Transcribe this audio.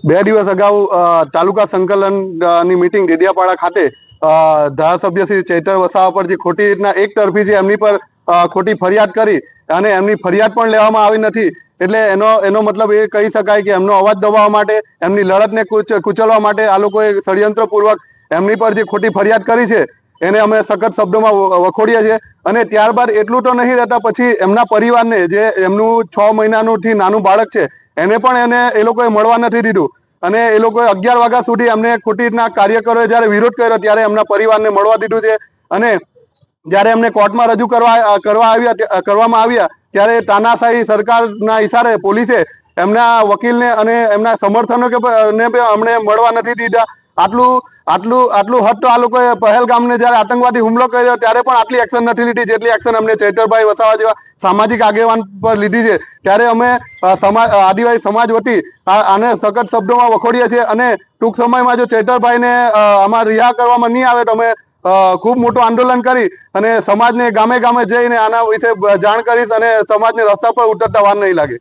બે દિવસ અગાઉ તાલુકા સંકલનની મીટિંગ ડેડિયાપાડા ખાતે ધારાસભ્ય શ્રી ચૈતર વસાવા પર જે ખોટી રીતના એક તરફી જે એમની પર ખોટી ફરિયાદ કરી અને એમની ફરિયાદ પણ લેવામાં આવી નથી. એટલે એનો એનો મતલબ એ કહી શકાય કે એમનો અવાજ દબાવવા માટે, એમની લડતને કૂચલવા માટે આ લોકોએ ષડયંત્રપૂર્વક એમની પર જે ખોટી ફરિયાદ કરી છે, એને અમે સખત શબ્દોમાં વખોડીએ છીએ. અને ત્યારબાદ એટલું તો નહીં રહેતા, પછી એમના પરિવારને જે એમનું છ મહિનાનું થી નાનું બાળક છે એને પણ એને એ લોકોએ મળવા નથી દીધું. અને એ લોકોએ અગિયાર વાગ્યા સુધી અમને ખોટી રીતના કાર્યકરોએ જ્યારે વિરોધ કર્યો ત્યારે એમના પરિવારને મળવા દીધું છે. અને જ્યારે એમને કોર્ટમાં રજૂ કરવા કરવા આવ્યા કરવામાં આવ્યા ત્યારે તાનાશાહી સરકારના ઈશારે પોલીસે એમના વકીલને અને એમના સમર્થનો કે અમને મળવા નથી દીધા. આટલું આટલું આટલું હદ તો આ લોકોએ પહેલગામને જ્યારે આતંકવાદી હુમલો કર્યો, ત્યારે પણ આટલી એક્શન નથી લીધી, જેટલી એક્શન અમને ચૈતરભાઈ વસાવા જેવા સામાજિક આગેવાન પર લીધી છે. ત્યારે અમે સમાજ આદિવાસી સમાજ વતી આને સખત શબ્દોમાં વખોડીએ છીએ અને ટૂંક સમયમાં જો ચૈતરભાઈને અમારે રિહા કરવામાં નહીં આવે તો અમે ખૂબ મોટું આંદોલન કરી અને સમાજને ગામે ગામે જઈને આના વિશે જાણ કરીશ અને સમાજને રસ્તા પર ઉતરતા વાર નહીં લાગે.